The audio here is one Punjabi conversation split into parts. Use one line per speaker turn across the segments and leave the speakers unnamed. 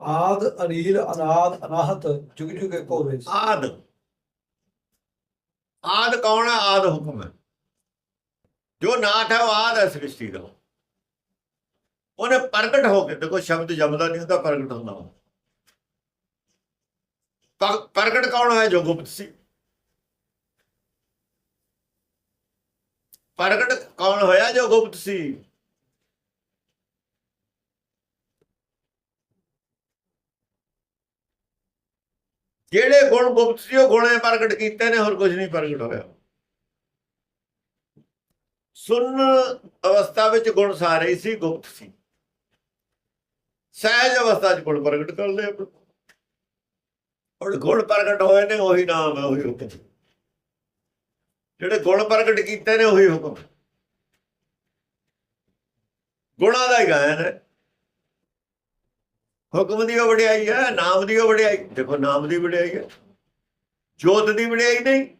ਆਦ, ਅਨੀਲ, ਅਨਾਦ, ਅਨਾਹਤ, ਜੁਗ ਜੁਗ ਏਕੋ ਵੇਸ
ਆਦ। ਆਦ ਕੌਣ ਹੈ ਆਦ ਹੁਕਮ ਹੈ। ਜੋ ਨਾਥ ਹੈ, ਉਹ ਆਦ ਹੈ, ਸ੍ਰਿਸ਼ਟੀ ਦਾ। ਉਹਨੇ ਪ੍ਰਗਟ ਹੋ ਕੇ, ਦੇਖੋ ਸ਼ਬਦ ਜਮਦਾ ਨਹੀਂ ਹੁੰਦਾ, ਪ੍ਰਗਟ ਹੁੰਦਾ ਵਾ। ਪ੍ਰਗਟ ਕੌਣ ਹੈ ਜੋ ਗੁਪਤ ਸੀ। ਪ੍ਰਗਟ ਕੌਣ ਹੋਇਆ? ਜੋ ਗੁਪਤ ਸੀ। ਜਿਹੜੇ ਗੁਣ ਗੁਪਤ ਸੀ, ਉਹ ਗੁਣੇ ਪ੍ਰਗਟ ਕੀਤੇ ਨੇ, ਹੋਰ ਕੁਝ ਨਹੀਂ ਪ੍ਰਗਟ ਹੋਇਆ। ਸੁਣ ਅਵਸਥਾ ਵਿੱਚ ਗੁਣ ਸਾਰੇ ਸੀ, ਗੁਪਤ ਸੀ। ਸਹਿਜ ਅਵਸਥਾ 'ਚ ਗੁਣ ਪ੍ਰਗਟ ਕਰ ਲਏ ਆਪਣੇ। ਹੁਣ ਗੁਣ ਪ੍ਰਗਟ ਹੋਏ ਨੇ, ਉਹੀ ਨਾਮ ਹੈ, ਉਹੀ ਹੁਕਮ। ਜਿਹੜੇ ਗੁਣ ਪ੍ਰਗਟ ਕੀਤੇ ਨੇ, ਉਹੀ ਹੁਕਮ। ਗੁਣਾਂ ਦਾ ਹੀ ਗਾਇਨ ਹੈ। ਹੁਕਮ ਦੀ ਉਹ ਵਡਿਆਈ ਹੈ, ਨਾਮ ਦੀ ਉਹ ਵਡਿਆਈ। ਦੇਖੋ, ਨਾਮ ਦੀ ਵਡਿਆਈ ਹੈ, ਜੋਤ ਦੀ ਵਡਿਆਈ ਨਹੀਂ।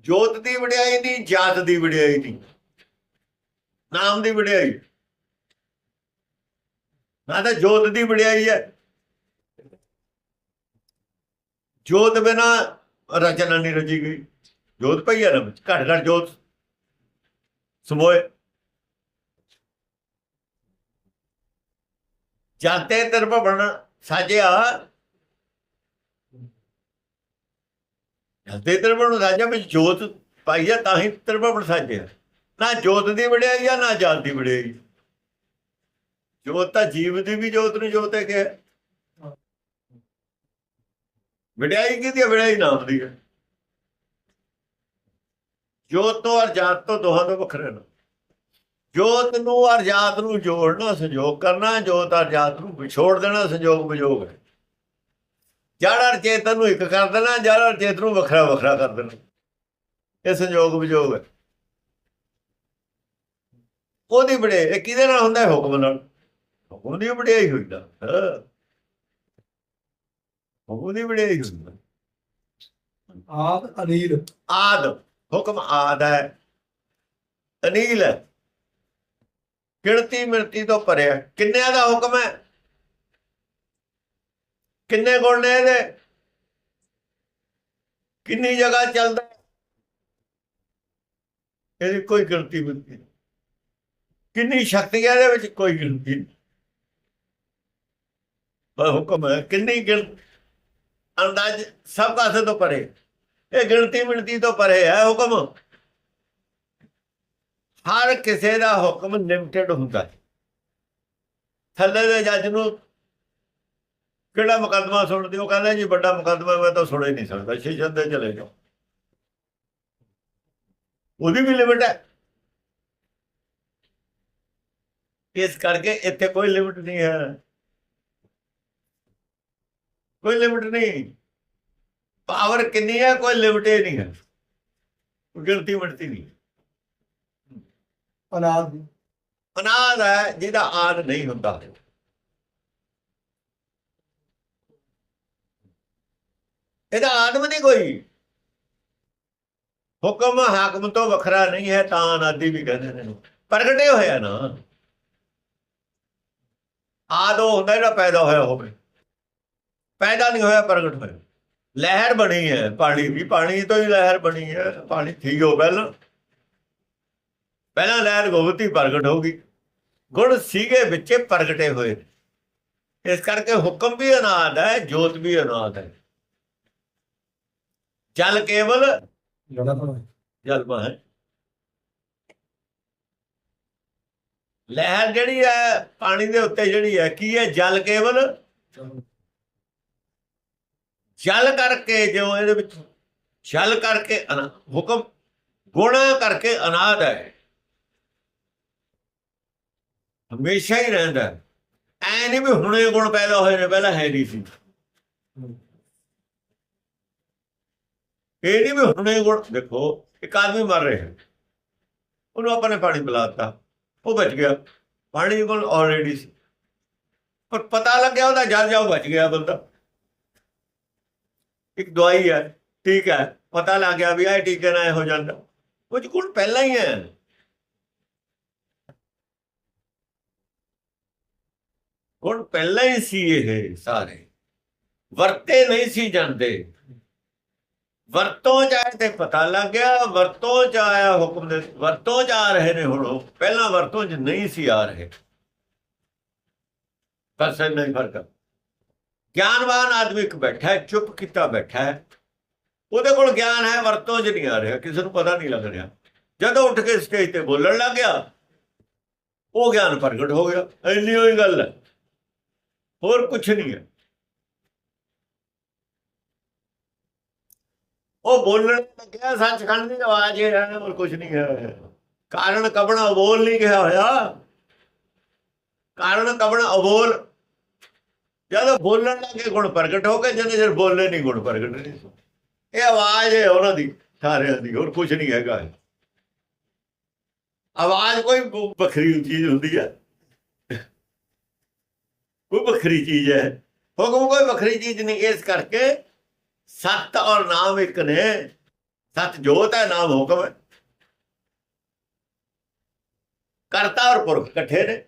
ਜੋਤ ਦੀ ਵਡਿਆਈ ਨਹੀਂ, ਜਾਤ ਦੀ ਵਡਿਆਈ ਨਹੀਂ। ਨਾਮ ਦੀ ਵਡਿਆਈ। ਨਾ ਤਾਂ ਜੋਤ ਦੀ ਵਡਿਆਈ ਹੈ। ਜੋਤ ਬਿਨਾ ਰਚਨਾ ਨਹੀਂ ਰਚੀ ਗਈ। ਜੋਤ ਪਈ ਹੈ ਨਾ ਵਿੱਚ ਘੜ ਘੜ ਜੋਤ। ਸਮੋਏ। ਜਾਤੇ ਤਰਫ ਬਣ ਸਾਜਿਆ। ਜਾਂਤੇ ਤਰਫ ਬਣ ਸਾਜਿਆ ਵਿੱਚ ਜੋਤ ਪਾਈ ਆ, ਤਾਂ ਹੀ ਤਰਫ ਬਣ ਸਾਜਿਆ। ਨਾ ਜੋਤ ਦੀ ਵਡਿਆਈ ਆ, ਨਾ ਜਾਤ ਦੀ ਵਡਿਆਈ। ਜੋਤ ਤਾਂ ਜੀਵ ਦੀ ਵੀ ਜੋਤ ਨੂੰ ਜੋਤ ਹੈ ਕਿ ਵਡਿਆਈ ਕਿਹਦੀ ਹੈ ਵਡਿਆਈ ਨਾਮ ਦੀ ਹੈ ਜੋਤ ਤੋਂ ਔਰ ਜਾਤ ਤੋਂ ਦੋਹਾਂ ਤੋਂ ਵੱਖਰੇ ਨੇ। ਜੋਤ ਨੂੰ ਔਰ ਜਾਤ ਨੂੰ ਜੋੜਨਾ ਸੰਜੋਗ ਕਰਨਾ ਜੋਤ ਔਰ ਜਾਤ ਨੂੰ ਵਿਛੋੜ ਦੇਣਾ ਸੰਜੋਗ ਵਿਜੋਗ। ਹੈ ਜੜ ਔਰ ਚੇਤਨ ਨੂੰ ਇੱਕ ਕਰ ਦੇਣਾ ਜੜ ਔਰ ਚੇਤਨ ਨੂੰ ਵੱਖਰਾ ਵੱਖਰਾ ਕਰ ਦੇਣਾ। ਇਹ ਸੰਜੋਗ ਵਿਜੋਗ ਹੈ। ਉਹਦੀ ਬੜੇ ਇਹ ਕਿਹਦੇ ਨਾਲ ਹੁੰਦਾ ਹੈ ਹੁਕਮ ਨਾਲ? ਹੁਕਮ ਦੀ ਬੜਾਈ ਹੋਈ ਦਾ ਹੁਕਮ ਦੀ ਬੜਾਈ ਹੋਈ ਦਾ
ਆਦ ਅਨੀਲ।
ਆਦ ਹੁਕਮ ਆਦ ਹੈ। ਅਨੀਲ ਹੈ। ਗਿਣਤੀ ਮਿਣਤੀ ਤੋਂ ਭਰਿਆ ਕਿੰਨਿਆਂ ਦਾ ਹੁਕਮ ਹੈ? ਕਿੰਨੇ ਗੁਣ ਨੇ ਇਹਦੇ? ਕਿੰਨੀ ਜਗ੍ਹਾ ਚੱਲਦਾ ਇਹਦੀ ਕੋਈ ਗਿਣਤੀ ਮਿਣਤੀ ਨਹੀਂ। ਕਿੰਨੀ ਸ਼ਕਤੀਆਂ ਇਹਦੇ ਵਿੱਚ? ਕੋਈ ਗਿਣਤੀ ਨਹੀਂ। ਪਰ ਹੁਕਮ ਹੈ, ਕਿੰਨੀ ਗਿਣ, ਅੰਦਾਜ਼ ਸਭ ਕਾਸੇ ਤੋਂ ਪਰੇ। ਇਹ ਗਿਣਤੀ ਮਿਣਤੀ ਤੋਂ ਪਰੇ ਹੈ ਹੁਕਮ। ਹਰ ਕਿਸੇ ਦਾ ਹੁਕਮ ਲਿਮਟਿਡ ਹੁੰਦਾ ਹੈ। ਥੱਲੇ ਦੇ ਜੱਜ ਨੂੰ ਕਿਹੜਾ ਮੁਕੱਦਮਾ ਸੁਣਦੇ ਹੋ? ਕਹਿੰਦਾ ਜੀ ਵੱਡਾ ਮੁਕੱਦਮਾ, ਮੈਂ ਤਾਂ ਸੁਣ ਨਹੀਂ ਸਕਦਾ। ਸ਼ੀਸ਼ਨ ਦੇ ਚਲੇ ਜਾਓ। ਉਹਦੀ ਵੀ ਲਿਮਟ ਹੈ। ਇਸ ਕਰਕੇ ਇੱਥੇ ਕੋਈ ਲਿਮਟ ਨਹੀਂ ਹੈ। ਕੋਈ ਲਿਮਟ ਨਹੀਂ। ਪਾਵਰ ਕਿੰਨੀ ਹੈ, ਕੋਈ ਲਿਮਟ ਹੀ ਨਹੀਂ ਹੈ। ਗਿਣਤੀ ਮਿਣਤੀ ਨਹੀਂ।
ਅਨਾਦ
ਅਨਾਦ ਹੈ ਜਿਹਦਾ ਆਦ ਨਹੀਂ ਹੁੰਦਾ। ਇਹਦਾ ਆਦਮ ਨਹੀਂ ਕੋਈ। ਹੁਕਮ ਹਾਕਮ ਤੋਂ ਵੱਖਰਾ ਨਹੀਂ ਹੈ, ਤਾਂ ਅਨਾਦੀ ਵੀ ਕਹਿੰਦੇ ਨੇ ਇਹਨੂੰ। ਪ੍ਰਗਟੇ ਹੋਇਆ ਨਾ। ਆਦੋ ਹੁੰਦਾ ਜਿਹੜਾ ਪੈਦਾ ਹੋਇਆ ਹੋਵੇ। ਪੈਦਾ ਨਹੀਂ ਹੋਇਆ, ਪ੍ਰਗਟ ਹੋਇਆ। ਲਹਿਰ ਬਣੀ ਹੈ, ਪਾਣੀ ਦੀ ਪਾਣੀ ਤੋਂ ਹੀ ਲਹਿਰ ਬਣੀ ਹੈ। ਪਾਣੀ ਠੀਕ ਹੋ ਪਹਿਲਾਂ ਪਹਿਲਾਂ ਲਹਿਰ ਗੋਬਤੀ ਪ੍ਰਗਟ ਹੋ ਗਈ। ਗੁਣ ਸੀਗੇ ਵਿੱਚੇ ਪ੍ਰਗਟੇ ਹੋਏ। ਨੇ। ਇਸ ਕਰਕੇ ਹੁਕਮ ਵੀ ਅਨਾਦ ਹੈ ਜੋਤ ਵੀ ਅਨਾਦ ਹੈ। ਜਲ ਕੇਵਲ ਜਲਮਾ ਹੈ ਲਹਿਰ ਜਿਹੜੀ ਹੈ ਪਾਣੀ ਦੇ ਉੱਤੇ ਜਿਹੜੀ ਹੈ ਕੀ ਹੈ? ਜਲ ਕੇਵਲ। ਜਲ ਕਰਕੇ ਜੋ ਇਹਦੇ ਵਿੱਚ ਜਲ ਕਰਕੇ ਹੁਕਮ ਗੁਣਾ ਕਰਕੇ ਅਨਾਦ ਹੈ। ਹਮੇਸ਼ਾ ਹੀ ਰਹਿੰਦਾ ਹੈ। ਐ ਨਹੀਂ ਵੀ ਹੁਣੇ ਗੁਣ ਪੈਦਾ ਹੋਏ ਨੇ, ਪਹਿਲਾਂ ਹੈ ਨਹੀਂ ਸੀ। ਇਹ ਨਹੀਂ ਵੀ ਹੁਣੇ ਗੁਣ, ਦੇਖੋ, ਇੱਕ ਆਦਮੀ ਮਰ ਰਿਹਾ ਉਹਨੂੰ ਆਪਾਂ ਨੇ ਪਾਣੀ ਪਿਲਾਤਾ। ਉਹ ਬਚ ਗਿਆ। ਪਾਣੀ ਦੇ ਕੋਲ ਆਲਰੇਡੀ ਸੀ। ਪਰ ਪਤਾ ਲੱਗਿਆ ਉਹਦਾ ਜਲ ਜਾਉ ਬਚ ਗਿਆ ਬੰਦਾ। ਇੱਕ ਦਵਾਈ ਹੈ, ਠੀਕ ਹੈ। ਪਤਾ ਲੱਗ ਗਿਆ ਵੀ ਇਹ ਟੀਕੇ ਨਾਲ ਇਹ ਹੋ ਜਾਂਦਾ ਉਹ ਗੁਣ ਪਹਿਲਾਂ ਹੀ ਹੈ। ਹੁਣ ਪਹਿਲਾਂ ਹੀ ਸੀ ਇਹ ਸਾਰੇ। ਵਰਤੇ ਨਹੀਂ ਸੀ ਜਾਂਦੇ। ਵਰਤੋਂ ਚ ਆਏ ਤੇ ਪਤਾ ਲੱਗ ਗਿਆ, ਵਰਤੋਂ ਚ ਆਇਆ ਹੁਕਮ ਦੇ ਵਰਤੋਂ ਚ ਆ ਰਹੇ ਨੇ ਹੁਣ ਉਹ। ਪਹਿਲਾਂ ਵਰਤੋਂ ਚ ਨਹੀਂ ਸੀ ਆ ਰਹੇ। ਬਸ ਇੰਨਾ ਹੀ ਫ਼ਰਕ ਗਿਆਨਵਾਨ ਆਦਮੀ ਇੱਕ ਬੈਠਾ ਚੁੱਪ ਕੀਤਾ ਬੈਠਾ ਹੈ। ਉਹਦੇ ਕੋਲ ਗਿਆਨ ਹੈ, ਵਰਤੋਂ ਚ ਨਹੀਂ ਆ ਰਿਹਾ, ਕਿਸੇ ਨੂੰ ਪਤਾ ਨਹੀਂ ਲੱਗ ਰਿਹਾ। ਜਦੋਂ ਉੱਠ ਕੇ ਸਟੇਜ ਤੇ ਬੋਲਣ ਲੱਗ ਗਿਆ, ਉਹ ਗਿਆਨ ਪ੍ਰਗਟ ਹੋ ਗਿਆ। ਇੰਨੀ ਹੋਈ ਗੱਲ ਹੈ। ਹੋਰ ਕੁਝ ਨਹੀਂ ਹੈ। ਉਹ ਬੋਲਣ ਲੱਗਿਆ ਸੱਚਖੰਡ ਦੀ ਆਵਾਜ਼ ਹੈ ਹੋਰ ਕੁਝ ਨਹੀਂ ਹੈ। ਕਾਰਨ ਕਬਣਾ ਬੋਲ ਨਹੀਂ ਗਿਆ ਹੋਇਆ। ਕਾਰਨ ਕਬਣਾ ਅਬੋਲ? ਜਦੋਂ ਬੋਲਣ ਲੱਗੇ, ਗੁਣ ਪ੍ਰਗਟ ਹੋ ਗਏ ਜਿਹਨੇ ਜਰ ਬੋਲੇ ਨਹੀਂ, ਗੁਣ ਪ੍ਰਗਟ ਨਹੀਂ ਇਹ ਆਵਾਜ਼ ਹੈ ਉਹਨਾਂ ਦੀ, ਸਾਰਿਆਂ ਦੀ, ਹੋਰ ਕੁਝ ਨਹੀਂ ਹੈਗਾ। ਆਵਾਜ਼ ਕੋਈ ਵੱਖਰੀ ਚੀਜ਼ ਹੁੰਦੀ ਹੈ। ਕੋਈ ਵੱਖਰੀ ਚੀਜ਼ ਹੈ। ਹੁਕਮ ਕੋਈ ਵੱਖਰੀ ਚੀਜ਼ ਨਹੀਂ, ਇਸ ਕਰਕੇ ਸਤ ਔਰ ਨਾਮ ਇੱਕ ਨੇ। ਸਤ ਜੋਤ ਹੈ, ਨਾਮ ਹੁਕਮ ਹੈ। ਕਰਤਾ ਔਰ ਪੁਰਖ ਇਕੱਠੇ ਨੇ।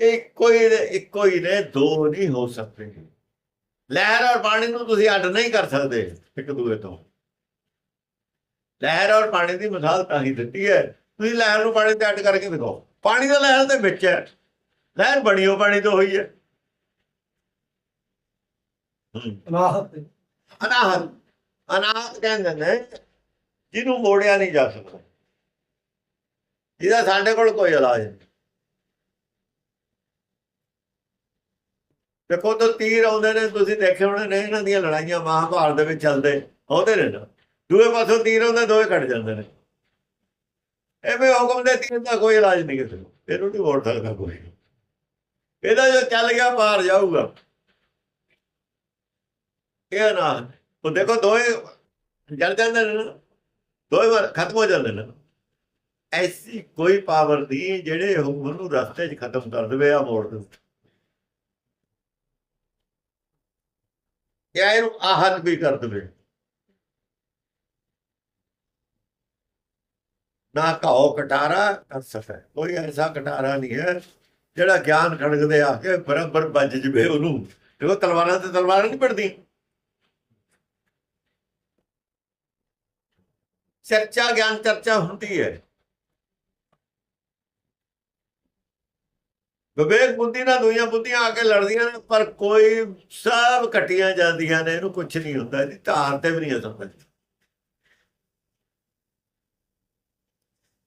ਇੱਕੋ ਹੀ ਇੱਕੋ ਹੀ ਨੇ, ਦੋ ਨਹੀਂ ਹੋ ਸਕਦੇ। ਲਹਿਰ ਔਰ ਪਾਣੀ ਨੂੰ ਤੁਸੀਂ ਅੱਡ ਨਹੀਂ ਕਰ ਸਕਦੇ, ਇੱਕ ਦੂਜੇ ਤੋਂ। ਲਹਿਰ ਔਰ ਪਾਣੀ ਦੀ ਮਿਸਾਲ ਤਾਂ ਹੀ ਦਿੱਤੀ ਹੈ। ਤੁਸੀਂ ਲਹਿਰ ਨੂੰ ਪਾਣੀ ਤੇ ਅੱਡ ਕਰਕੇ ਦਿਖਾਓ। ਪਾਣੀ ਦਾ ਲਹਿਰ ਦੇ ਵਿੱਚ ਹੈ। ਲਹਿਰ ਬਣੀ ਉਹ ਪਾਣੀ ਤੋਂ ਹੋਈ ਹੈ।
ਅਨਾਹਤ।
ਅਨਾਹਤ। ਅਨਾਹਤ ਕਹਿੰਦੇ ਨੇ ਜਿਹਨੂੰ ਮੋੜਿਆ ਨਹੀਂ ਜਾ ਸਕਦਾ। ਜਿਹਦਾ ਸਾਡੇ ਕੋਲ ਕੋਈ ਇਲਾਜ ਨਹੀਂ। ਦੇਖੋ ਤਾਂ ਤੀਰ ਆਉਂਦੇ ਨੇ ਤੁਸੀਂ ਦੇਖੇ ਹੋਣੇ ਨੇ ਇਹਨਾਂ ਦੀਆਂ ਲੜਾਈਆਂ ਮਹਾਭਾਰਤ ਦੇ ਵਿੱਚ ਚੱਲਦੇ ਆਉਂਦੇ ਨੇ ਨਾ। ਦੂਏ ਪਾਸੋਂ ਤੀਰ ਆਉਂਦੇ ਦੋਵੇਂ ਕੱਟ ਜਾਂਦੇ ਨੇ। ਐਵੇਂ ਹੁਕਮ ਦੇ ਤੀਰ ਦਾ ਕੋਈ ਇਲਾਜ ਨਹੀਂ ਕਿਸੇ ਨੂੰ। ਇਹਨੂੰ ਨਹੀਂ ਮੋੜ ਸਕਦਾ ਕੋਈ। ਇਹਦਾ ਜੋ ਚੱਲ ਗਿਆ ਪਾਰ ਜਾਊਗਾ। ਇਹ ਨਾ, ਉਹ ਦੇਖੋ ਦੋਏ ਜਲ ਜਾਂਦੇ ਨੇ ਦੋਏ ਵਾਰ ਖਤਮ ਹੋ ਜਾਂਦੇ ਨੇ। ਐਸੀ ਕੋਈ ਪਾਵਰ ਨਹੀਂ ਜਿਹੜੇ ਹੁਕਮ ਨੂੰ ਰਸਤੇ 'ਚ ਖਤਮ ਕਰ ਦੇਵੇ ਆ ਮੋੜ ਦੇ ਜਾਂ ਇਹਨੂੰ ਆਹਤ ਵੀ ਕਰ ਦੇਵੇ। ਨਾ ਕਹੋ ਕਟਾਰਾ ਕਰ ਸਕਦਾ ਕੋਈ ਐਸਾ ਕਟਾਰਾ ਨਹੀਂ ਹੈ ਜਿਹੜਾ ਗਿਆਨ ਖੜਕਦੇ ਆ ਕੇ ਬਰਾਬਰ ਵੱਜ ਜਵੇ ਉਹਨੂੰ ਦੇਖੋ ਤਲਵਾਰਾਂ ਤੇ ਤਲਵਾਰਾਂ ਨਹੀਂ ਪੜਦੀ ਚਰਚਾ, ਗਿਆਨ, ਚਰਚਾ ਹੁੰਦੀ ਹੈ। ਵਿਵੇਕ ਬੁੱਧੀ ਨਾਲ ਦੁਨੀਆ ਬੁੱਧੀਆਂ ਆ ਕੇ ਲੜਦੀਆਂ ਨੇ, ਪਰ ਕੋਈ ਸਭ ਕੱਟੀਆਂ ਜਾਂਦੀਆਂ ਨੇ, ਇਹਨੂੰ ਕੁਝ ਨਹੀਂ ਹੁੰਦਾ, ਇਹਦੀ ਧਾਰ ਤੇ ਵੀ ਨਹੀਂ ਅਸਰ ਪੈਂਦਾ।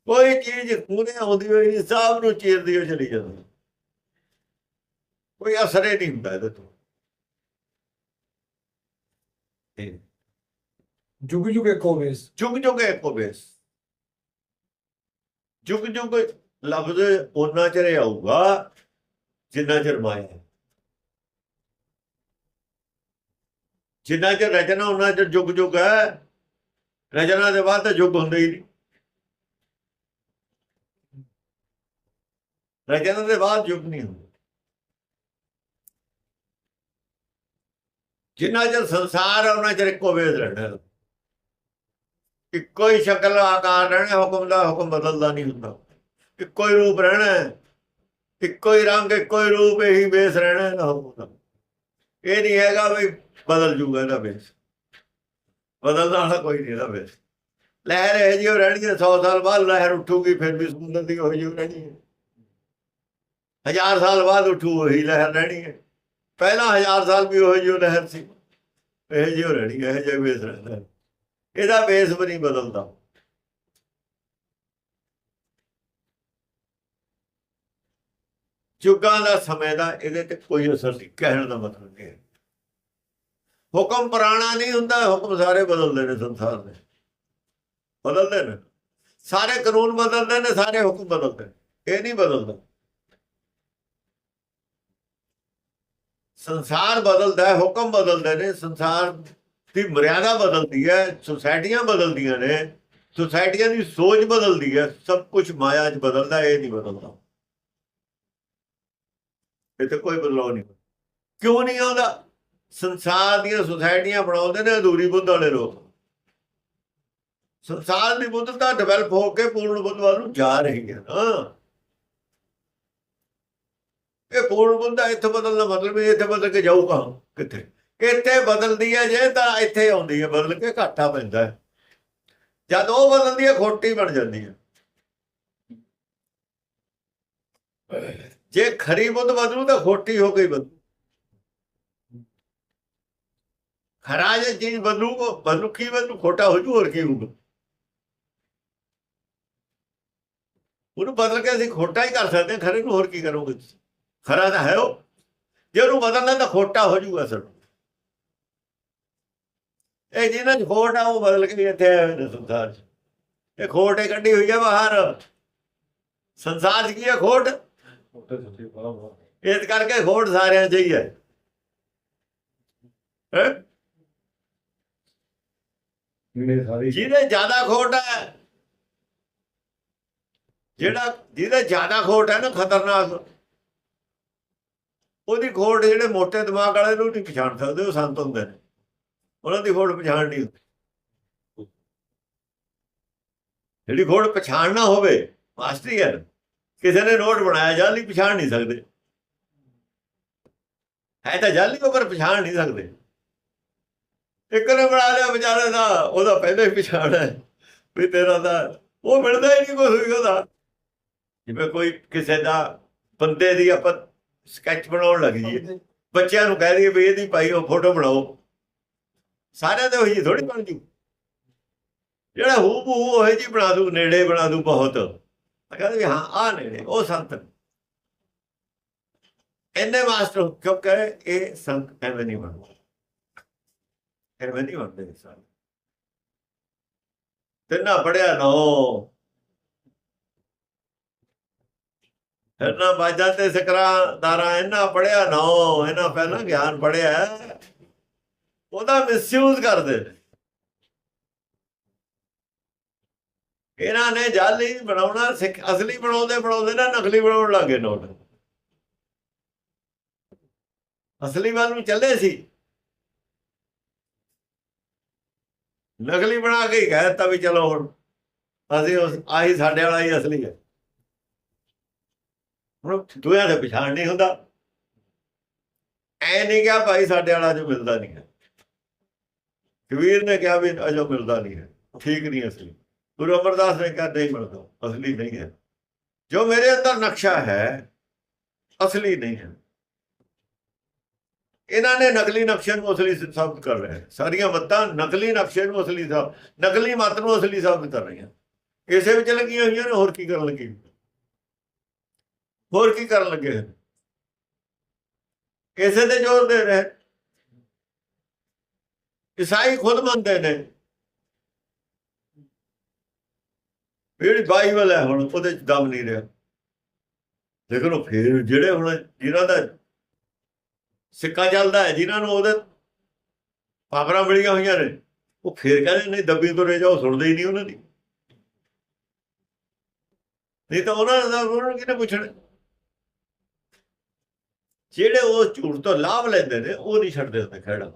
ਕੋਈ ਚੀਜ਼ ਖੂਨੇ ਆਉਂਦੀ ਹੋਈ ਨਹੀਂ ਸਭ ਨੂੰ ਚੀਰਦੀ ਹੋ ਚਲੀ ਜਾਂਦੀ। ਕੋਈ ਅਸਰ ਹੀ ਨਹੀਂ ਹੁੰਦਾ ਇਹਦੇ ਤੋਂ। ਇਹ
ਜੁਗ ਜੁਗ ਇੱਕੋ ਵੇਸ।
ਜੁਗ ਜੁਗ ਇੱਕੋ ਬੇਸ ਜੁਗ ਜੁਗ ਲਫ਼ਜ਼ ਉਹਨਾਂ ਚਿਰ ਆਊਗਾ ਜਿੰਨਾ ਚਿਰ ਮਾਇਆ ਹੈ। ਜਿੰਨਾ ਚਿਰ ਰਚਨਾ ਉਹਨਾਂ ਚਿਰ ਜੁਗ ਜੁਗ ਹੈ। ਰਚਨਾ ਦੇ ਬਾਅਦ ਤਾਂ ਜੁਗ ਹੁੰਦਾ ਹੀ ਨਹੀਂ। ਰਚਨਾ ਦੇ ਬਾਅਦ ਜੁਗ ਨਹੀਂ ਹੁੰਦਾ। ਜਿੰਨਾ ਚਿਰ ਸੰਸਾਰ ਹੈ ਉਹਨਾਂ ਚਿਰ ਇੱਕੋ ਵੇਦ ਰਹਿਣਾ ਇੱਕੋ ਹੀ ਸ਼ਕਲ ਆਕਾਰ ਰਹਿਣਾ, ਹੁਕਮ ਦਾ ਹੁਕਮ ਬਦਲਦਾ ਨਹੀਂ ਹੁੰਦਾ। ਇੱਕੋ ਹੀ ਰੂਪ ਰਹਿਣਾ ਇੱਕੋ ਹੀ ਰੰਗ ਇੱਕੋ ਹੀ ਰੂਪ, ਇਹੀ ਬੇਸ ਰਹਿਣਾ, ਇਹਦਾ ਹੁਕਮ ਇਹ ਨਹੀਂ ਹੈਗਾ ਵੀ ਬਦਲ ਜੂਗਾ ਇਹਦਾ ਬੇਸ। ਬਦਲਣ ਵਾਲਾ ਕੋਈ ਨਹੀਂ ਇਹਦਾ ਬੇਸ। ਲਹਿਰ ਇਹ ਜਿਹੀ ਓ ਰਹਿਣੀ ਹੈ 100 ਸਾਲ ਬਾਅਦ ਲਹਿਰ ਉੱਠੂਗੀ, ਫਿਰ ਵੀ ਸਮੁੰਦਰ ਦੀ ਹੋਈ ਜਿਹੀ ਰਹਿਣੀ ਹੈ। ਹਜ਼ਾਰ ਸਾਲ ਬਾਅਦ ਉੱਠੂ, ਉਹੀ ਲਹਿਰ ਰਹਿਣੀ ਹੈ। ਪਹਿਲਾਂ ਹਜ਼ਾਰ ਸਾਲ ਵੀ ਉਹੀ ਜਿਹੀ ਲਹਿਰ ਸੀ। ਇਹ ਜਿਹੀ ਓ ਰਹਿਣੀ ਹੈ ਇਹ ਜਿਹਾ ਬੇਸ ਰਹਿੰਦਾ ਇਹਦਾ ਬੇਸ ਵੀ ਨਹੀਂ ਬਦਲਦਾ। ਯੁੱਗਾਂ ਦਾ ਸਮੇਂ ਦਾ, ਇਹਦੇ ਤੇ ਕੋਈ ਅਸਰ ਨਹੀਂ, ਕਹਿਣ ਦਾ ਮਤਲਬ ਨਹੀਂ ਹੈ। ਹੁਕਮ ਪੁਰਾਣਾ ਨਹੀਂ ਹੁੰਦਾ, ਹੁਕਮ ਸਾਰੇ ਬਦਲਦੇ ਨੇ ਸੰਸਾਰ ਦੇ। ਬਦਲਦੇ ਨੇ। ਸਾਰੇ ਕਾਨੂੰਨ ਬਦਲਦੇ ਨੇ, ਸਾਰੇ ਹੁਕਮ ਬਦਲਦੇ ਨੇ। ਇਹ ਨਹੀਂ ਬਦਲਦਾ। ਸੰਸਾਰ ਬਦਲਦਾ ਹੈ, ਹੁਕਮ ਬਦਲਦੇ ਨੇ, ਸੰਸਾਰ ਦੀ ਮਰਿਆਦਾ ਬਦਲਦੀ ਹੈ, ਸੁਸਾਇਟੀਆਂ ਬਦਲਦੀਆਂ ਨੇ, ਸੁਸਾਇਟੀਆਂ ਦੀ ਸੋਚ ਬਦਲਦੀ ਹੈ, ਸਭ ਕੁਝ ਮਾਇਆ 'ਚ ਬਦਲਦਾ, ਇਹ ਨਹੀਂ ਬਦਲਦਾ। ਇਹ ਤੇ ਕੋਈ ਬਦਲਾਅ ਨਹੀਂ। ਕਿਉਂ ਨਹੀਂ ਆਉਂਦਾ? ਸੰਸਾਰ ਦੀਆਂ ਸੁਸਾਇਟੀਆਂ ਬਣਾਉਂਦੇ ਨੇ ਅਧੂਰੀ ਬੁੱਧ ਵਾਲੇ ਲੋਕ। ਸੰਸਾਰ ਦੀ ਬੁੱਧਤਾ ਡਿਵੈਲਪ ਹੋ ਕੇ ਪੂਰਨ ਬੁੱਧ ਵੱਲ ਨੂੰ ਜਾ ਰਹੀ ਹੈ ਨਾ। ਇਹ ਪੂਰਨ ਬੁੱਧਾ ਇੱਥੇ ਬਦਲਣਾ ਮਤਲਬ ਵੀ ਇੱਥੇ ਬਦਲ ਕੇ ਜਾਊ ਕਹਾਂ ਕਿੱਥੇ ਇੱਥੇ ਬਦਲਦੀ ਹੈ ਜੇ ਤਾਂ ਇੱਥੇ ਆਉਂਦੀ ਹੈ, ਬਦਲ ਕੇ ਘਾਟਾ ਪੈਂਦਾ ਜਦ ਉਹ ਬਦਲਦੀ ਹੈ, ਖੋਟੀ ਬਣ ਜਾਂਦੀ ਹੈ। ਜੇ ਖਰੀ ਬੁੱਧ ਬਦਲੂ ਤਾਂ ਖੋਟੀ ਹੋ ਗਈ ਬਦਲੂ। ਖਰਾ ਜੇ ਚੀਜ਼ ਬਦਲੂ, ਉਹ ਬਦਲੂ, ਕੀ ਬਦਲੂ? ਖੋਟਾ ਹੋ ਜੂ, ਹੋਰ ਕੀ ਹੋਊਗਾ? ਉਹਨੂੰ ਬਦਲ ਕੇ ਅਸੀਂ ਖੋਟਾ ਹੀ ਕਰ ਸਕਦੇ ਖਰੇ ਨੂੰ ਹੋਰ ਕੀ ਕਰੋਗੇ ਤੁਸੀਂ? ਖਰਾ ਤਾਂ ਹੈ ਉਹ। ਜੇ ਉਹਨੂੰ ਬਦਲਣਾ ਤਾਂ ਖੋਟਾ ਹੋ ਜੂਗਾ ਸਰ ਇਹ ਜਿਹਨਾਂ ਚ ਖੋਟ ਆ ਉਹ ਬਦਲ ਕੇ ਇੱਥੇ ਆਏ ਨੇ ਸੰਸਾਰ 'ਚ। ਇਹ ਖੋਟ ਹੀ ਕੱਢੀ ਹੋਈ ਹੈ ਬਾਹਰ। ਸੰਸਾਰ 'ਚ ਕੀ ਹੈ ਖੋਟ? ਇਸ ਕਰਕੇ ਖੋਟ ਸਾਰਿਆਂ 'ਚ ਹੈ ਹੈਂ? ਜਿਹਦੇ ਜ਼ਿਆਦਾ ਖੋਟ ਹੈ ਜਿਹੜਾ ਜਿਹਦੇ ਜ਼ਿਆਦਾ ਖੋਟ ਹੈ ਨਾ ਖਤਰਨਾਕ। ਉਹਦੀ ਖੋੜ ਜਿਹੜੇ ਮੋਟੇ ਦਿਮਾਗ ਵਾਲੇ ਨੂੰ ਨਹੀਂ ਪਛਾਣ ਸਕਦੇ, ਉਹ ਸੰਤ ਹੁੰਦੇ ਨੇ। ਉਹਨਾਂ ਦੀ ਖੋੜ ਪਛਾਣ ਨਹੀਂ ਹੁੰਦੀ। ਜਿਹੜੀ ਪਛਾਣ ਨਾ ਹੋਵੇ, ਮਾਸਟਰੀ ਹੈ ਕਿਸੇ ਨੇ ਨੋਟ ਬਣਾਇਆ, ਜਾਲੀ ਪਛਾਣ ਨਹੀਂ ਸਕਦੇ। ਹੈ ਤਾਂ ਜਾਲੀ ਉਹ ਪਰ ਪਛਾਣ ਨਹੀਂ ਸਕਦੇ। ਇੱਕ ਨੇ ਬਣਾ ਲਿਆ ਵਿਚਾਰੇ ਦਾ, ਉਹਦਾ ਪਹਿਲਾਂ ਹੀ ਪਛਾਣ ਹੈ। ਵੀ ਤੇਰਾ ਦਾ ਉਹ ਮਿਲਦਾ ਹੀ ਨਹੀਂ ਕੋਈ ਉਹਦਾ। ਜਿਵੇਂ ਕੋਈ ਕਿਸੇ ਦਾ, ਬੰਦੇ ਦੀ ਆਪਾਂ ਸਕੈਚ ਬਣਾਉਣ ਲੱਗ ਜੀਏ ਬੱਚਿਆਂ ਨੂੰ ਕਹਿ ਦਈਏ ਵੀ ਇਹਦੀ ਭਾਈ ਉਹ ਫੋਟੋ ਬਣਾਓ। ਸਾਰਿਆਂ ਦੇ ਹੋਈ ਥੋੜੀ ਬਣ ਜੂ। ਜਿਹੜਾ ਹੂ ਬੂ ਉਹ ਜੀ ਬਣਾ ਦੂ ਨੇੜੇ ਬਣਾ ਦੂ ਬਹੁਤ। ਕਹਿੰਦਾ ਵੀ ਹਾਂ ਆ ਨੇੜੇ ਉਹ ਸੰਤ। ਇੰਨੇ ਮਾਸਟਰ ਕਿਉਂਕਿ ਇਹ ਸੰਤ ਐਵੇਂ ਨਹੀਂ ਬਣਦੇ। ਐਵੇਂ ਨਹੀਂ ਬਣਦੇ ਸਾਰੇ। ਤੇ ਨਾ ਪੜਿਆ ਨੋ ਨਾ ਬਾਜਾਂ ਤੇ ਸਕਰਾ ਦਾਰਾ ਇਹਨਾਂ ਪੜਿਆ ਨੋ ਇਹਨਾਂ ਪਹਿਲਾਂ ਗਿਆਨ ਪੜਿਆ ਉਹਦਾ ਮਿਸਯੂਜ਼ ਕਰਦੇ ਨੇ। ਇਹਨਾਂ ਨੇ ਜਾਲੀ ਬਣਾਉਣਾ, ਸਿੱਖ ਅਸਲੀ ਬਣਾਉਂਦੇ ਬਣਾਉਂਦੇ ਨਾ ਨਕਲੀ ਬਣਾਉਣ ਲੱਗੇ ਨੋਟ। ਅਸਲੀ ਵੱਲ ਨੂੰ ਚੱਲੇ ਸੀ। ਨਕਲੀ ਬਣਾ ਕੇ ਹੀ ਕਹਿ ਦਿੱਤਾ ਵੀ ਚਲੋ ਹੁਣ, ਅਸੀਂ ਉਸ, ਆਹੀ ਸਾਡੇ ਵਾਲਾ ਹੀ ਅਸਲੀ ਹੈ। ਹੁਣ ਦੁਆ ਦੇ ਪਛਾਣ ਨਹੀਂ ਹੁੰਦਾ। ਐ ਨਹੀਂ ਕਿਹਾ ਭਾਈ ਸਾਡੇ ਵਾਲਾ ਜੋ ਮਿਲਦਾ ਨਹੀਂ ਹੈ। ਕਬੀਰ ਨੇ ਕਿਹਾ ਵੀ ਅਜੋ ਮਿਲਦਾ ਨਹੀਂ ਹੈ। ਠੀਕ ਨਹੀਂ ਅਸਲੀ। ਗੁਰੂ ਅਮਰਦਾਸ ਨੇ ਕਿਹਾ, ਨਹੀਂ ਮਿਲਦਾ, ਅਸਲੀ ਨਹੀਂ ਹੈ। ਜੋ ਮੇਰੇ ਅੰਦਰ ਨਕਸ਼ਾ ਹੈ, ਅਸਲੀ ਨਹੀਂ ਹੈ। ਇਹਨਾਂ ਨੇ ਨਕਲੀ ਨਕਸ਼ੇ ਨੂੰ ਅਸਲੀ ਸਾਬਤ ਕਰ ਰਹੇ ਸਾਰੀਆਂ ਮੱਤਾਂ ਨਕਲੀ ਨਕਸ਼ੇ ਨੂੰ ਅਸਲੀ ਸਾਬਤ ਨਕਲੀ ਮੱਤ ਨੂੰ ਅਸਲੀ ਸਾਬਤ ਕਰ ਰਹੀਆਂ। ਇਸੇ ਵਿੱਚ ਲੱਗੀਆਂ ਹੋਈਆਂ ਨੇ, ਹੋਰ ਕੀ ਕਰਨ ਲੱਗੀ? ਹੋਰ ਕੀ ਕਰਨ ਲੱਗੇ ਹਨ ਕਿਸੇ ਤੇ ਜ਼ੋਰ ਦੇ ਰਹੇ? ਈਸਾਈ ਖੁਦ ਮੰਨਦੇ ਨੇ। ਜਿਹੜੀ ਬਾਈਬਲ ਹੈ, ਹੁਣ ਉਹਦੇ ਚ ਦਮ ਨਹੀਂ ਰਿਹਾ। ਲੇਕਿਨ ਉਹ ਫਿਰ ਜਿਹੜੇ ਹੁਣ ਜਿਨ੍ਹਾਂ ਦਾ ਸਿੱਕਾ ਚੱਲਦਾ ਹੈ, ਜਿਨ੍ਹਾਂ ਨੂੰ ਉਹਦੇ ਪਾਵਰਾਂ ਮਿਲੀਆਂ ਹੋਈਆਂ ਨੇ, ਉਹ ਫੇਰ ਕਹਿੰਦੇ ਨਹੀਂ ਦੱਬੀ ਤੋਂ ਰਹਿ ਜਾਓ, ਸੁਣਦੇ ਹੀ ਨਹੀਂ ਉਹਨਾਂ ਦੀ। ਨਹੀਂ ਤਾਂ ਉਹਨਾਂ ਦਾ ਉਹਨਾਂ ਨੂੰ ਕਿਹਨੇ ਪੁੱਛਣਾ? ਜਿਹੜੇ ਉਹ ਝੂਠ ਤੋਂ ਲਾਭ ਲੈਂਦੇ ਨੇ ਉਹ ਨਹੀਂ ਛੱਡਦੇ ਹੁੰਦੇ ਖੜਾ